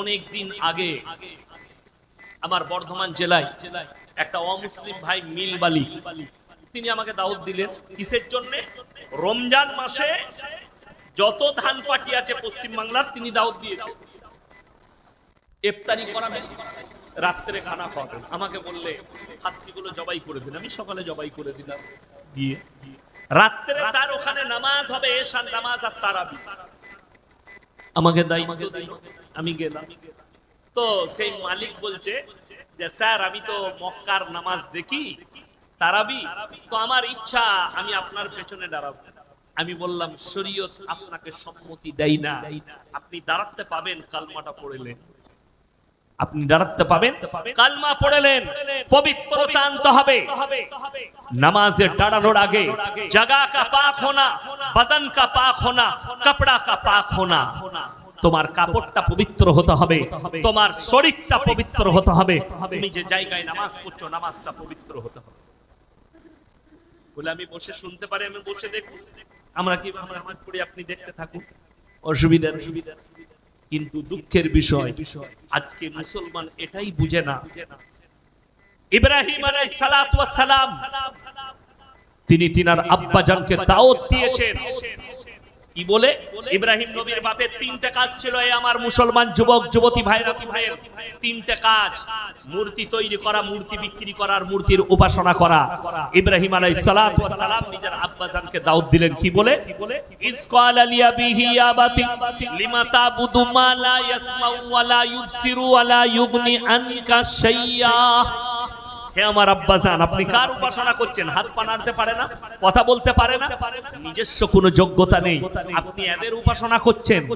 অনেক দিন আগে আমার বর্ধমান জেলায় একটা অমুসলিম ভাই মিলবালি তিনি আমাকে দাওয়াত দিলেন। কিসের জন্য? রমজান মাসে যত ধান পাটি আছে পশ্চিম বাংলার তিনি দাওয়াত দিয়েছেন। ইফতারি করাবেন, রাত্রে খানা খাওয়াবেন। আমাকে বললে হাতিগুলো জবাই করে দিন। আমি সকালে জবাই করে দিলাম গিয়ে রাত্রে তার ওখানে নামাজ হবে, এশার নামাজ আর তারাবি। আমাকে দায়িত্ব দিল। আমি গেলাম। তো সেই মালিক বলছে যে, স্যার, আমি তো মক্কার নামাজ দেখি, তারাবি, তো আমার ইচ্ছা, আমি আপনার পেছনে দাঁড়াবো। আমি বললাম, শরীয়ত আপনাকে সম্মতি দেয় না। আপনি দাঁড়াতে পাবেন, কালমাটা পড়লেন। আপনি দাঁড়াতে পাবেন, কালমা পড়লেন। পবিত্রতা আনতে হবে। নামাজে দাঁড়ানোর আগে জাগা কা পাক হোনা, বদন কা পাক হোনা, কপড়া কা পাক হোনা। তোমার কাপড়টা পবিত্র হতে হবে, তোমার শরীরটা পবিত্র হতে হবে। তুমি যে জায়গায় নামাজ পড়ছো, নামাজটা পবিত্র হতে হবে। বলে আমি বসে শুনতে পারি, আমি বসে দেখুন আমরা কি, আমরা নামাজ পড়ি আপনি দেখতে থাকুন? অসুবিধা অসুবিধা কিন্তু দুঃখের বিষয়, আজকে মুসলমান এটাই বুঝে না। ইব্রাহিম আলাইহিস সালাম, তিনি তিনার আব্বাজানকে দাওয়াত দিয়েছেন। কি বলে? ইব্রাহিম নবীর বাপের তিনটা কাজ ছিল এই আমার মুসলমান যুবক, যুবতী ভাইরা ভাইয়ের তিনটা কাজ। মূর্তি তৈরি করা, মূর্তি বিক্রি করার মূর্তির উপাসনা করা। ইব্রাহিম ওয়াস সালাম নিজের আব্বাজানকে দাওয়াত দিলেন, কি বলে? ইসকাল আলিয়া বিহি আবাতি, লিমা তাবুদু মা লা ইয়াসমাউ ওয়া লা ইউবসিরু ওয়া লা ইউগনি আনকা হে আমার আব্বাজান আপনি কার উপাসনা করছেন? হাত পা নাড়তে পারে না? কথা বলতে পারে না? নিজস্ব কোনো যোগ্যতা নেই। আপনি এদের উপাসনা করছেন।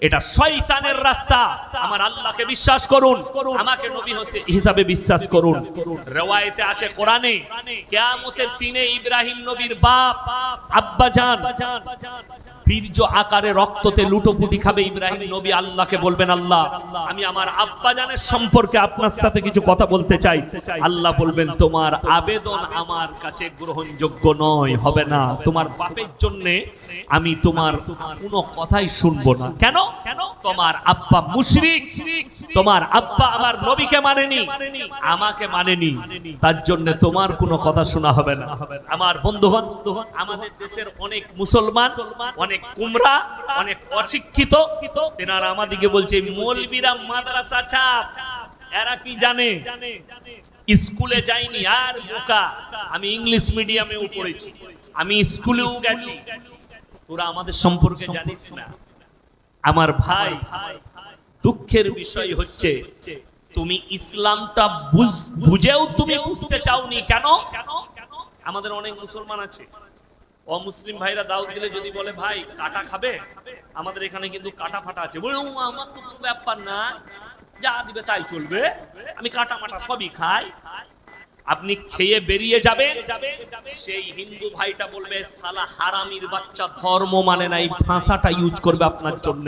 এটা শয়তানের রাস্তা। আমার আল্লাহকে বিশ্বাস করুন। আমাকে নবী হোসে- হিসাবে বিশ্বাস করুন। রেওয়ায়েতে আছে কোরআনে, কিয়ামতের দিনে ইব্রাহিম নবীর বাপ আব্বাজান বীর্য আকারে রক্ততে লুটোপুটি খাবে ইব্রাহিম নবী আল্লাহকে বলবেন, আল্লাহ, আমি আমার আব্বাজানের সম্পর্কে আপনার সাথে কিছু কথা বলতে চাই। আল্লাহ বলবেন, তোমার আবেদন আমার কাছে গ্রহণযোগ্য নয়, হবে না। তোমার পাপের জন্য আমি তোমার কোনো কথাই শুনব না। কেন? কেন তোমার আব্বা মুশরিক, তোমার আব্বা আমার নবীকে মানেনি, আমাকে মানেনি। তার জন্য তোমার কোনো কথা শোনা হবে না। আমার বন্ধুগণ, আমাদের দেশের অনেক মুসলমান, অনেক কুমড়া অনেক অশিক্ষিত। তেনারা আমাদিকে বলছে, মৌলবীরা মাদ্রাসা ছাপ এরা কি জানে? স্কুলে যাইনি আর বোকা। আমি ইংলিশ মিডিয়ামেও পড়েছি। আমি স্কুলেও গেছি। তোরা আমাদের সম্পর্কে জানিস না। আমার ভাই, দুঃখের বিষয় হচ্ছে, তুমি ইসলামটা বুঝ- বুঝেও তুমি বুঝতে চাওনি কেন? আমাদের অনেক মুসলমান আছে। অমুসলিম ভাইরা দাওয়াত দিলে যদি বলে, ভাই, কাটা খাবে? আমাদের এখানে কিন্তু কাটা ফাটা আছে। বলে আমার তো কোনো ব্যাপার না। যা দিবে তাই চলবে। আমি কাটা মাটা সবই খাই। আপনি খেয়ে বেরিয়ে যাবেন। সেই হিন্দু ভাইটা বলবে, সালা হারামির বাচ্চা ধর্ম মানে না, এই ভাষাটা ইউজ করবে আপনার জন্য।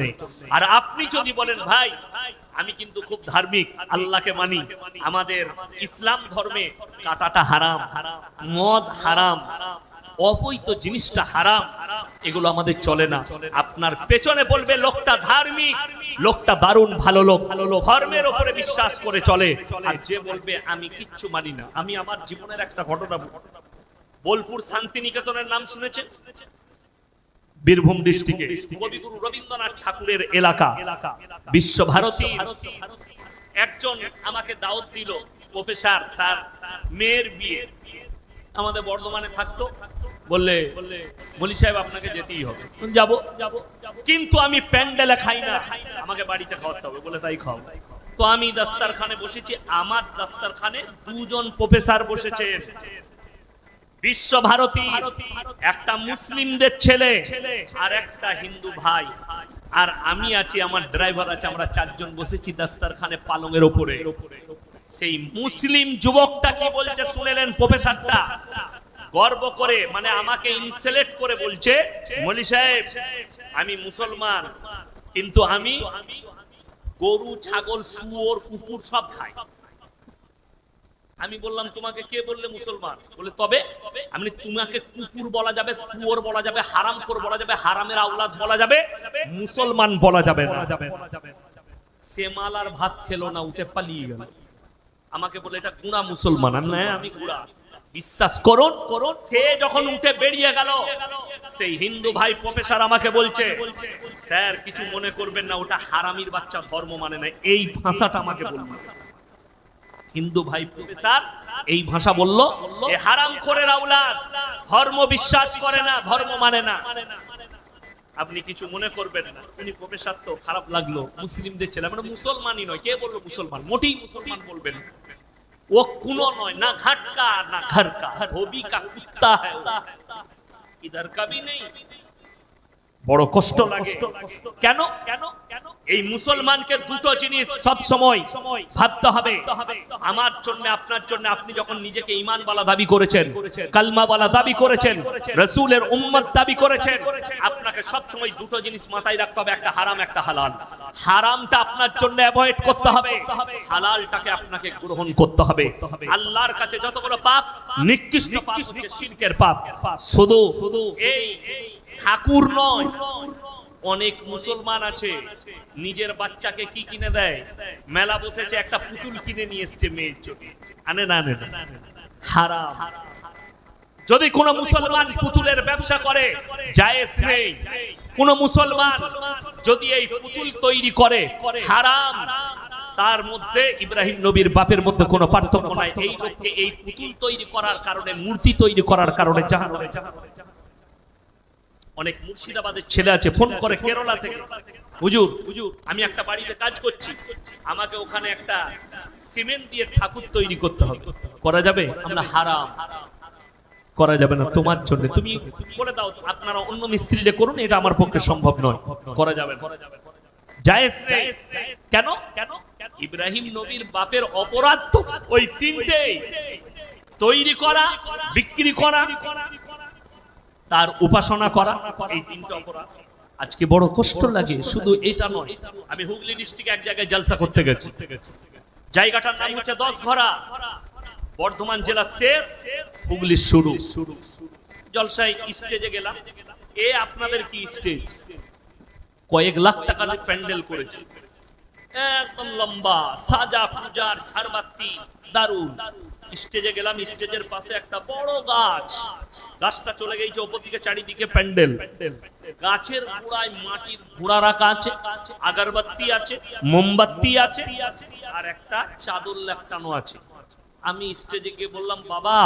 আর আপনি যদি বলেন, ভাই, আমি কিন্তু খুব ধার্মিক, আল্লাহকে মানি। আমাদের ইসলাম ধর্মে কাটাটা হারাম, মদ হারাম অবৈধ জিনিসটা হারাম, এগুলো আমাদের চলে না। আপনার পেছনে বলবে, লোকটা ধার্মিক, লোকটা দারুণ, ভালো লোক। ধর্মের উপরে বিশ্বাস করে চলে। আর যে বলবে, আমি কিচ্ছু মানি না। আমি আমার জীবনের একটা ঘটনা বোলপুর শান্তিনিকেতনের নাম শুনেছেন বীরভূম ডিস্ট্রিক্টে। কবিগুরু রবীন্দ্রনাথ ঠাকুরের এলাকা। বিশ্বভারতী। একজন আমাকে দাওয়াত দিল, প্রফেসর, তার মেয়ের বিয়ে। আমাদের বর্ধমানে থাকতো। বললে বলি সাহেব আপনাকে যেতেই হবে। যাব। যাব কিন্তু আমি প্যান্ডেলে খাই না। আমাকে বাড়িতে খাওয়াতে হবে বলে তাই খাও। তো আমি দাস্তারখানে বসেছি আমার দাস্তারখানে দুজন প্রফেসর বসেছেন বিশ্বভারতী একটা মুসলিমদের ছেলে আর একটা হিন্দু ভাই। আর আমি আছি আমার ড্রাইভার আছে আমরা চারজন বসেছি দাস্তারখানে পালংয়ের ওপরে। সেই মুসলিম যুবকটা কি বলছে শুনেলেন প্রফেসরটা? গর্ব করে মানে আমাকে ইনসেলেট করে বলছে মলি সাহেব আমি মুসলমান কিন্তু আমি গরু ছাগল শুয়োর কুকুর সব খাই। আমি বললাম তোমাকে কে বললে মুসলমান? বলে তবে আমি তোমাকে কুকুর বলা যাবে শুয়োর বলা যাবে হারাম বলা যাবে হারামের আওলাদ বলা যাবে মুসলমান বলা যাবে না। সে মাল ভাত খেলো না উঠে পালিয়ে গেল। আমাকে বলে এটা গুণা মুসলমান আমি না, আমি গুণা বিশ্বাস করুন করুন সে যখন উঠে বেরিয়ে গেল, সেই হিন্দু ভাই প্রফেসর আমাকে বলছে, স্যার, কিছু মনে করবেন না, ওটা হারামির বাচ্চা, ধর্ম মানে না। এই ভাষাটা আমাকে বলল। হিন্দু ভাই প্রফেসর এই ভাষা বলল, এ হারাম করে রাউলাদ ধর্ম বিশ্বাস করে না, ধর্ম মানে না। আপনি কিছু মনে করবেন না। উনি প্রফেসর তো, খারাপ লাগল। মুসলিমদের ছেলে মানে মুসলমানই নয়। কে বলল মুসলমান? মোটেই মুসলমান বলবেন না। ও কুনো নয় না ঘাট का না घर का धोबी का कुत्ता है वो। इधर का भी नहीं বড় কষ্ট লাগে কেন কেন কেন এই মুসলমানকে দুটো জিনিস সব সময় ভাবতে হবে। আমার জন্য, আপনার জন্য, আপনি যখন নিজেকে ইমানওয়ালা দাবি করেছেন কালমাওয়ালা দাবি করেছেন, রসুলের উম্মত দাবি করেছেন, আপনাকে সব সময় দুটো জিনিস মাথায় রাখতে হবে, একটা হারাম, একটা হালাল। হারামটা আপনার জন্য অ্যাভয়েড করতে হবে, হালালটাকে আপনাকে গ্রহণ করতে হবে। আল্লাহর কাছে যতগুলো পাপ, নিকৃষ্ট হচ্ছে শিরকের পাপ। শুধু শুধু এই ঠাকুর নয় অনেক মুসলমান আছে, নিজের বাচ্চাকে কি কিনে দেয়? মেলা বসেছে, একটা পুতুল কিনে নিয়ে এসছে মেয়ের জন্য আনে না হারাম। যদি কোন মুসলমান পুতুলের ব্যবসা করে নেই। কোন মুসলমান যদি এই পুতুল তৈরি করে, হারাম। তার মধ্যে ইব্রাহিম নবীর বাপের মধ্যে কোনো পার্থক্য নাই। এই লোককে এই পুতুল তৈরি করার কারণে, মূর্তি তৈরি করার কারণে জাহান্নামে অনেক মুর্শিদাবাদের ছেলে আছে ফোন করে কেরলা থেকে। হুজুর হুজুর আমি একটা বাড়িতে কাজ করছি। আমাকে ওখানে একটা সিমেন্ট দিয়ে ঠাকুর তৈরি করতে হবে। করা যাবে? আমরা হারাম। করা যাবে না তোমার জন্য। তুমি বলে দাও আপনারা অন্য মিস্ত্রিরে করুন এটা আমার পক্ষে সম্ভব নয়। করা যাবে। জায়েজ নেই কেন? কেন? ইব্রাহিম নবীর বাপের অপরাধ তো ওই তিনটে। তৈরি করা। বিক্রি করা। তার উপাসনা করা, এই তিনটা অপরাধ। আজকে বড় কষ্ট লাগে, শুধু এটা নয়, আমি হুগলি ডিস্ট্রিক্টে এক জায়গায় জলসা করতে গেছি। জায়গাটার নাম হচ্ছে দশ ঘরা বর্ধমান জেলা শেষ হুগলি শুরু। জলসায় স্টেজে গেলাম। এ আপনাদের কি স্টেজ কয়েক লাখ টাকা প্যান্ডেল করেছে। একদম লম্বা, সাজা, পূজার, ঝাড়বাতি, দারুণ। স্টেজে গেলাম, স্টেজের পাশে একটা বড় গাছ। গাছটা চলে গেছে ওপর দিকে চারিদিকে প্যান্ডেল। গাছের গোড়ায় মাটির ঘোড়া রাখা আছে, আগরবাতি আছে, মোমবাতি আছে, আর একটা চাদর লেপটানো আছে। আমি স্টেজে গিয়ে বললাম, বাবা,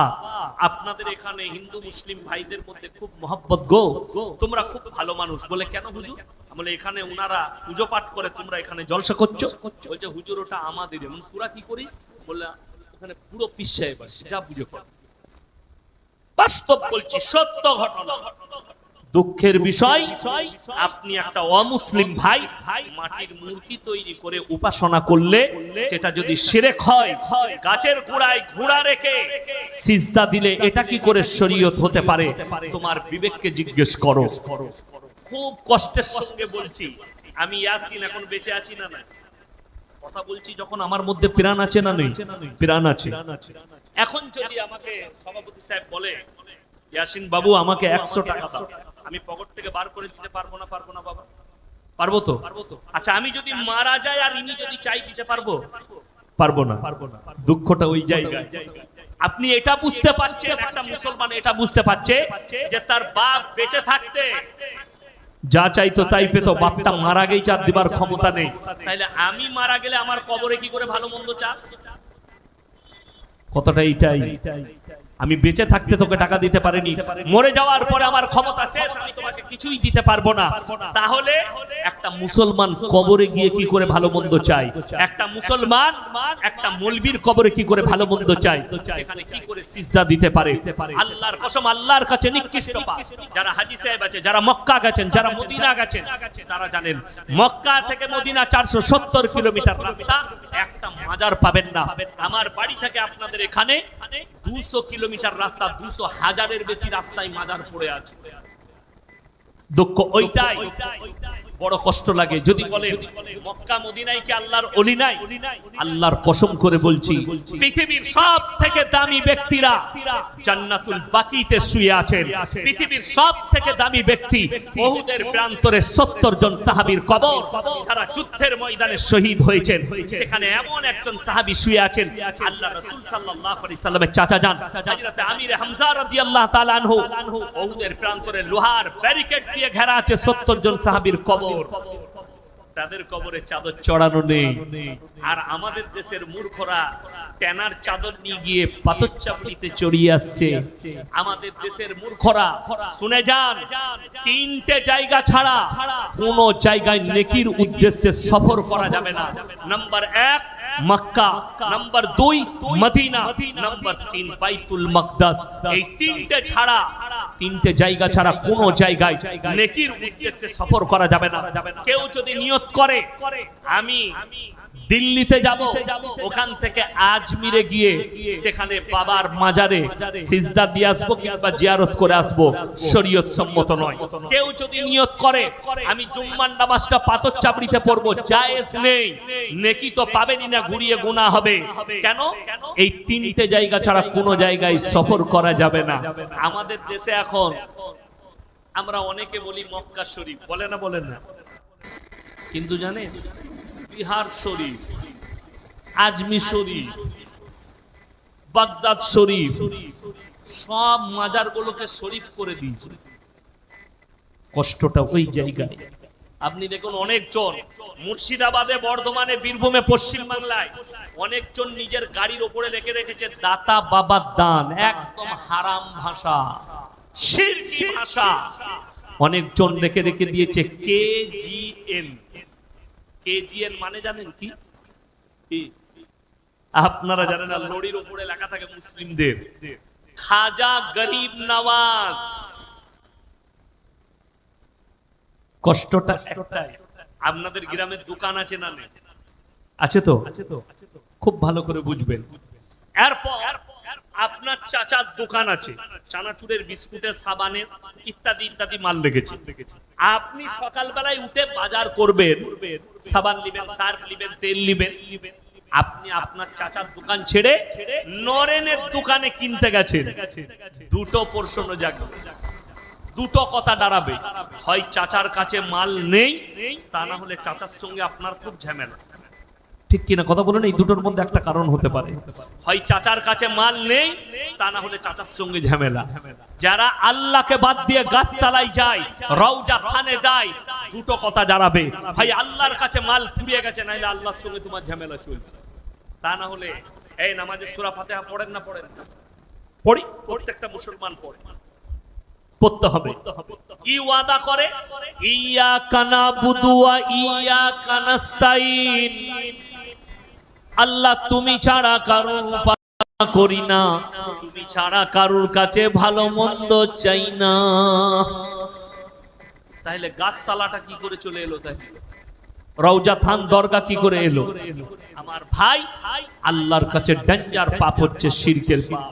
আপনাদের এখানে হিন্দু, মুসলিম ভাইদের মধ্যে খুব মহব্বত গো। তোমরা খুব ভালো মানুষ। বলে, কেন হুজুর? বলে, এখানে ওনারা পুজো পাঠ করে, তোমরা এখানে জলসা করছ। বলছে, হুজুর, ওটা আমাদের। এমন পুরা কি করিস? বললে ওখানে পুরো পিসায় বাস যা কর বাস্তব বলছি সত্য ঘটনা। দুঃখের বিষয় আপনি একটা অমুসলিম ভাই মাটির মূর্তি তৈরি করে উপাসনা করলে সেটা যদি শিরেক হয় গাছের গোড়ায় ঘোড়া রেখে সিজদা দিলে এটা কি করে শরীয়ত হতে পারে? তোমার বিবেককে জিজ্ঞেস করো। খুব কষ্টের সঙ্গে বলছি আমি ইয়াসিন এখন বেঁচে আছি না না কথা বলছি যখন আমার মধ্যে প্রাণ আছে না নেই? প্রাণ আছে। এখন যদি আমাকে সভাপতি সাহেব বলে, ইয়াসিন বাবু, আমাকে একশো টাকা দাও। আমি পকেট থেকে বার করে দিতে পারব না পারব না বাবা? পারব তো? আচ্ছা আমি যদি মারা যাই আর ইনি যদি চাই দিতে পারব? পারব না। দুঃখটা ওই জায়গায়। আপনি এটা বুঝতে পারছেন, একটা মুসলমান এটা বুঝতে পারছে যে তার বাপ বেঁচে থাকতে যা চাইতো তাই পেতো বাপটা মারা গেই চাঁদ দিবার ক্ষমতা নেই। তাইলে আমি মারা গেলে আমার কবরে কি করে ভালো মন্দ চাষ কথাটা এইটাই। আমি বেঁচে থাকতে তোকে টাকা দিতে পারিনি। মরে যাওয়ার পরে আমার ক্ষমতা শেষ আমি তোমাকে কিছুই দিতে পারব না। তাহলে একটা মুসলমান কবরে গিয়ে কি করে ভালো মন্দ চাই একটা মুসলমান একটা মলবির কবরে কি করে ভালো মন্দ চাই সেখানে কি করে সিজদা দিতে পারে? আল্লাহর কসম আল্লাহর কাছে নিকৃষ্ট যারা হাজি সাহেব আছে যারা মক্কা গেছেন যারা মদিনা গেছেন তারা জানেন মক্কা থেকে মদিনা চারশো সত্তর কিলোমিটার রাস্তা। একটা মাজার পাবেন না। আমার বাড়ি থেকে আপনাদের এখানে দুশো কিলোমিটার রাস্তা দুশো হাজারের বেশি রাস্তায় মাজার পড়ে আছে। দুঃখ ওইটাই বড় কষ্ট লাগে। যদি বলে মক্কা মদিনায় কি আল্লাহর অলি নাই? আল্লাহর কসম করে বলছি পৃথিবীর সব থেকে দামি ব্যক্তিরা জান্নাতুল বাকিতে শুয়ে আছেন। পৃথিবীর সব থেকে দামি ব্যক্তি বহুদের প্রান্তরে সত্তর জন সাহাবীর কবর যারা যুদ্ধের ময়দানে শহীদ হয়েছেন। সেখানে এমন একজন সাহাবী শুয়ে আছেন আল্লাহ রাসূল সাল্লাল্লাহু আলাইহি সাল্লামের চাচা যান। হযরত আমির হামজা রাদিয়াল্লাহু তাআলা আনহু। বহুদের প্রান্তরে লোহার ব্যারিকেড দিয়ে ঘেরা আছে সত্তর জন সাহাবীর কবর। তাদের কবরে চাদর চড়ানো নেই। আর আমাদের দেশের মূর্খরা ট্যানার চাদর নিয়ে গিয়ে পাথর চাপড়িতে চড়িয়ে আসছে। আমাদের দেশের মূর্খরা, শুনে যান, তিনটে জায়গা ছাড়া কোনো জায়গায় নেকির উদ্দেশ্যে সফর করা যাবে না। নাম্বার এক মক্কা নাম্বার দুই মদিনা নাম্বার তিন বাইতুল মকদাস এই তিনটে ছাড়া তিনটে জায়গা ছাড়া কোন জায়গায় নেকির উদ্দেশ্যে সফর করা যাবে না। কেউ যদি নিয়ত করে আমি দিল্লিতে যাব ওখান থেকে আজমিরে গিয়ে সেখানে বাবার মাজারে সিজদা দিয়ে আসব কিংবা জিয়ারত করে আসব শরীয়ত সম্মত নয়। কেউ যদি নিয়ত করে আমি জুম্মার নামাজটা পাথর চাপড়িতে পড়ব জায়েজ নেই। নেকি তো পাবেনই না ঘুরিয়ে গুণা হবে। কেন? এই তিনটে জায়গা ছাড়া কোনো জায়গায় সফর করা যাবে না। আমাদের দেশে এখন আমরা অনেকে বলি মক্কা শরীফ। বলে না বলেন না। কিন্তু জানেন বিহার শরীফ, আজমি শরীফ, বাগদাদ শরীফ, সব মাজারগুলোকে শরীফ করে দিয়েছে। কষ্টটা ওই জায়গায়। আপনি দেখুন অনেকজন মুর্শিদাবাদে, বর্ধমানে, বীরভূমে, পশ্চিম বাংলায় অনেকজন নিজের গাড়ির ওপরে রেখে রেখেছে, দাতা বাবার দান, একদম হারাম ভাষা ভাষা। অনেকজন রেখে রেখে দিয়েছে কে জি এন কেজিএন মানে জানেন কি? আপনারা জানেন না লড়ির উপরে লেখা থাকে মুসলিমদের। খাজা গরিব নওয়াজ। কষ্টটা একটাই। আপনাদের গ্রামের দোকান আছে না নেই? আছে তো? আছে তো? খুব ভালো করে বুঝবেন। এরপর আপনার চাচার দোকান আছে চানাচুরের বিস্কুটের সাবানের ইত্যাদি ইত্যাদি মাল লেগেছে আপনি সকালবেলায় উঠে বাজার করবেন সাবান নিবেন সার্ফ নিবেন তেল নিবেন। আপনি আপনার চাচার দোকান ছেড়ে নরেনের দোকানে কিনতে গেছেন। দুটো পোর্শন জায়গা দুটো কথা দাঁড়াবে। হয় চাচার কাছে মাল নেই তা না হলে চাচার সঙ্গে আপনার খুব ঝামেলা। ঠিক কিনা কথা বলেন এই দুটোর মধ্যে একটা কারণ হতে পারে। হয় চাচার কাছে মাল নেই, তা না হলে চাচার সঙ্গে ঝামেলা। যারা আল্লাহকে বাদ দিয়ে গাছতলায় যায়, রওজা খানে দেয়, দুটো কথা দাঁড়াবে ভাই, আল্লাহর কাছে মাল ফুরিয়ে গেছে, নাইলে আল্লাহর সঙ্গে তোমার ঝামেলা চলছে। তা না হলে, এই নামাজে সূরা ফাতিহা পড়েন না পড়েন? পড়ি? প্রত্যেকটা মুসলমান পড়ে। পড়তে হবে। কি ওয়াদা করে? ইয়া কানা বুদুয়া ইয়া কানাস্তাইন। আল্লাহ তুমি ছাড়া উপাসনা করি না। তুমি ছাড়া কারোর কাছে ভালো মন্দ চাই না। তাহলে গাছতলাটা কি করে চলে এলো তাই রওজা থান দরগা কি করে এলো? আমার ভাই আল্লাহর কাছে ডেঞ্জার পাপ হচ্ছে শিরকের পাপ।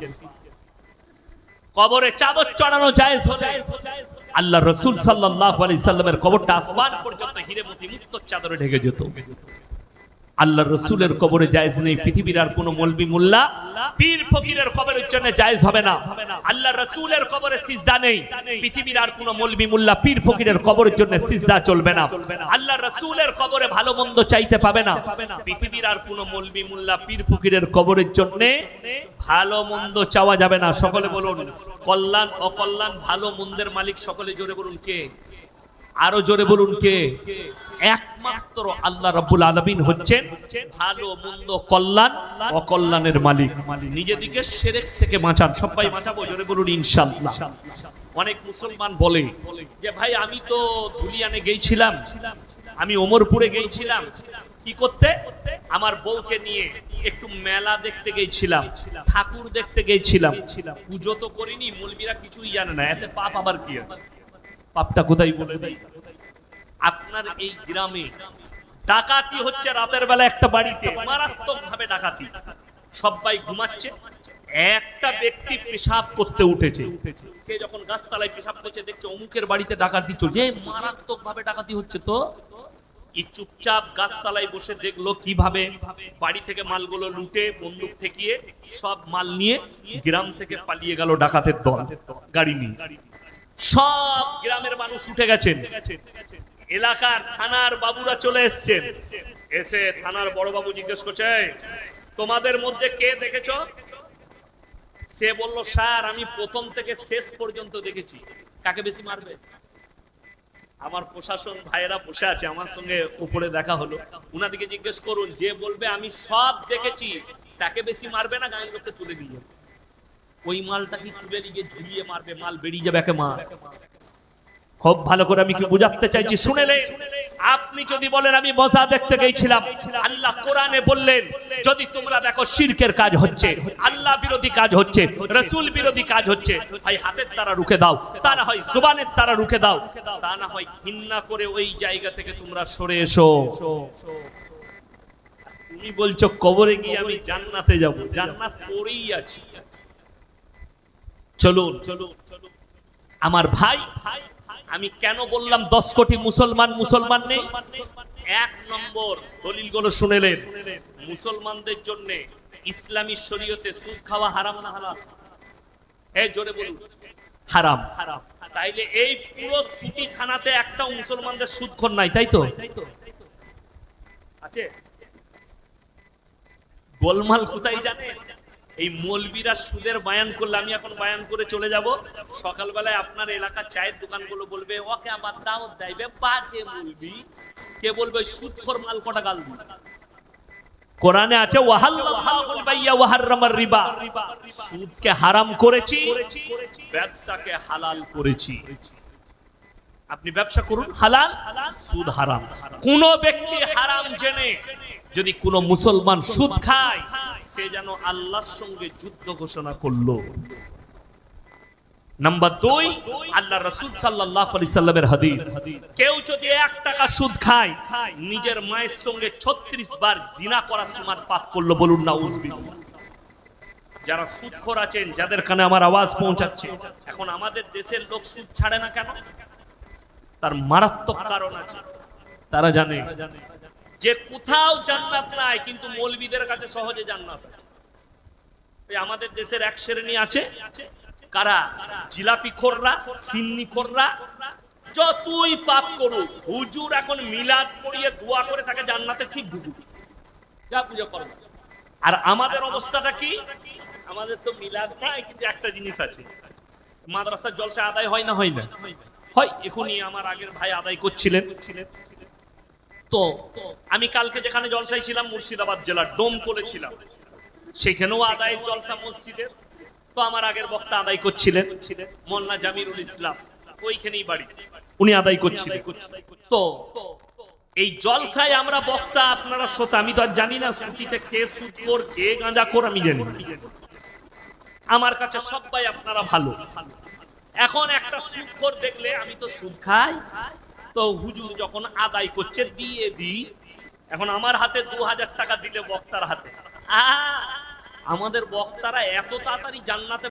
কবরে চাদর চড়ানো জায়েজ হলে আল্লাহ রসুল সাল্লাল্লাহু আলাইহি সাল্লামের কবরটা আসমান পর্যন্ত হিরে মতি মুক্ত চাদরে ঢেকে যেত। আল্লাহ রসুলের কবরে জায়েজ নেই, পৃথিবীর আর কোনো মলবি মুল্লা পীর ফকিরের কবরের জন্য জায়েজ হবে না। আল্লাহ রসুলের কবরে সিজদা নেই, পৃথিবীর আর কোনো মলবি মুল্লা পীর ফকিরের কবরের জন্য সিজদা চলবে না। আল্লাহ রসুলের কবরে ভালো মন্দ চাইতে পাবে না। পৃথিবীর আর কোনো মলবি মুল্লা পীর ফকিরের কবরের জন্য ভালো মন্দ চাওয়া যাবে না। সকলে বলুন, কল্যাণ, অকল্যাণ, ভালো মন্দের মালিক সকলে জোরে বলুন কে? আরও জোরে বলুন কে? একমাত্র আল্লাহ রাব্বুল আলামিন হচ্ছেন ভালো, মন্দ, কল্যাণ, অকল্যাণের মালিক। নিজেদিকে সেরেক থেকে বাঁচান। সবাই বাঁচাবো? জোরে বলুন, ইনশাআল্লাহ। অনেক মুসলমান বলে যে, ভাই, আমি তো ধুলিয়ানে গেছিলাম আমি ওমরপুরে গেছিলাম কি করতে? আমার বউকে নিয়ে একটু মেলা দেখতে গেছিলাম ঠাকুর দেখতে গেছিলাম পুজো তো করিনি, মলবিরা কিছুই জানে না। এতে পাপ আবার কি আছে? পাপটা কোথায় বলে দেয় আপনার এই গ্রামে ডাকাতি হচ্ছে রাতের বেলা একটা বাড়িতে মারাত্মক ভাবে ডাকাতি। সবাই ঘুমাচ্ছে। একটা ব্যক্তি পেশাব করতে উঠেছে। সে যখন গাছতলায় পেশাব করছে, দেখছে অমুকের বাড়িতে ডাকাতি চলছে। মারাত্মক ভাবে ডাকাতি হচ্ছে তো। চুপচাপ গাছতলায় বসে দেখল কীভাবে বাড়ি থেকে মালগুলো লুটে, বন্দুক ঠেকিয়ে সব মাল নিয়ে গ্রাম থেকে পালিয়ে গেল ডাকাতের দল, গাড়ি নিয়ে। সব গ্রামের মানুষ উঠে গেছেন। এলাকার থানার বাবুরা চলে এসছেন। এসে থানার বড় বাবু জিজ্ঞেস করছে তোমাদের মধ্যে কে দেখেছ? সে বলল, স্যার, আমি প্রথম থেকে শেষ পর্যন্ত দেখেছি। কাকে বেশি মারবে? আমার প্রশাসন ভাইয়েরা বসে আছে, আমার সঙ্গে উপরে দেখা হলো। উনাদিকে জিজ্ঞেস করুন, যে বলবে, আমি সব দেখেছি, তাকে বেশি মারবে না গায়ের লোককে তুলে দিয়ে ওই মালটা কি তুলে নিয়ে ঝুলিয়ে মারবে? মাল বেরিয়ে যাবে একে মার। খুব ভালো করে আমি কি বুঝাতে চাইছি? শুনেলে আপনি যদি বলেন আমি মজা দেখতে গেছিলাম। আল্লাহ কোরআনে বললেন যদি তোমরা দেখো শিরকের কাজ হচ্ছে আল্লাহ বিরোধী কাজ হচ্ছে রসুল বিরোধী কাজ হচ্ছে। হয় হাতের দ্বারা রুখে দাও তা না হয় জুবানের দ্বারা রুখে দাও। তা না হয় ঘৃণা করে ওই জায়গা থেকে তোমরা সরে এসো। তুমি বলছো কবরে গিয়ে আমি জান্নাতে যাব। জান্নাত পরেই আছি। চলুন। চলুন চলুন। আমার ভাই ভাই আমি কেন বললাম দশ কোটি মুসলমান মুসলমান নেই? এক নম্বর দলিলগুলো শুনেলেন। মুসলমানদের জন্য ইসলামী শরীয়তে সুদ খাওয়া হারাম না হালাল এই জোরে বলুন। হারাম। হারাম তাইলে এই পুরো সিটি খানাতে একটাও মুসলমানদের সুদখোর নাই, তাই তো? আছে? গোলমাল কোথায় জানেন? এই মলবিরা সুদের বায়ান করলে আমি এখন বায়ান করে চলে যাব। সকালবেলায় আপনার এলাকার চায়ের দোকানগুলো বলবে, ওকে আবার দাওয়াত দেবে বাজে মলবি। কে বলবে, সুদখোর মাল কটা গাল দিবে? কোরআনে আছে রিবা। সুদকে হারাম করেছি, ব্যবসাকে হালাল করেছি। আপনি ব্যবসা করুন, হালাল, সুদ হারাম। কোন ব্যক্তি হারাম জেনে যদি কোন মুসলমান সুদ খায় সে যেন আল্লাহর সঙ্গে যুদ্ধ ঘোষণা করল। নাম্বার দুই আল্লাহ রসুল সাল্লাহ সাল্লামের হাদিস। কেউ যদি এক টাকা সুদ খায়, নিজের মায়ের সঙ্গে ছত্রিশ বার জিনা করার সময় পাপ করল বলুন না, উজবিল্লাহ। যারা সুদখোর আছেন, যাদের কানে আমার আওয়াজ পৌঁছাচ্ছে, এখন আমাদের দেশের লোক সুদ ছাড়ে না কেন? তার মারাত্মক কারণ আছে। তারা জানে যে কোথাও জান্নাত নাই, কিন্তু মৌলবীদের কাছে সহজে জান্নাত আছে। আমাদের দেশের এক শ্রেণি আছে, কারা? জিলাপি খোররা, সিন্নি খোররা, যতই পাপ করুক, হুজুর এখন মিলাদ পড়িয়ে দোয়া করে তাকে জান্নাতে ঠিক ঢুকুক যা পুজো করো আর আমাদের অবস্থাটা কি? আমাদের তো মিলাদ নাই, কিন্তু একটা জিনিস আছে। মাদ্রাসার জলসা আদায় হয় না হয় না? হয়। এখনই আমার আগের ভাই আদায় করছিলেন। তো আমি কালকে যেখানে জলসায় ছিলাম, মুর্শিদাবাদ জেলার ডোম করেছিলাম। সেখানেও আদায় জলসা মসজিদের তো আমার আগের বক্তা আদায় করছিলেন মোল্লা জামিরুল ইসলাম। ওইখানেই বাড়ি। উনি আদায় করছিলেন। তো, এই জলসায় আমরা বক্তা, আপনারা শ্রোতা, আমি তো আর জানি না সুতিতে কে সুদকোর কে গাঁজাখোর আমি জানি আমার কাছে সবাই আপনারা ভালো। এখন একটা সুদখোর দেখলে আমি তো সুদ খাই। তো হুজুর যখন আদায় করছে, দিয়ে দি এখন আমার হাতে দু হাজার টাকা দিলে বক্তার হাতে। আমাদের বক্তারা এত তাড়াতাড়ি জান্নাতে